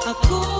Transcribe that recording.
Ako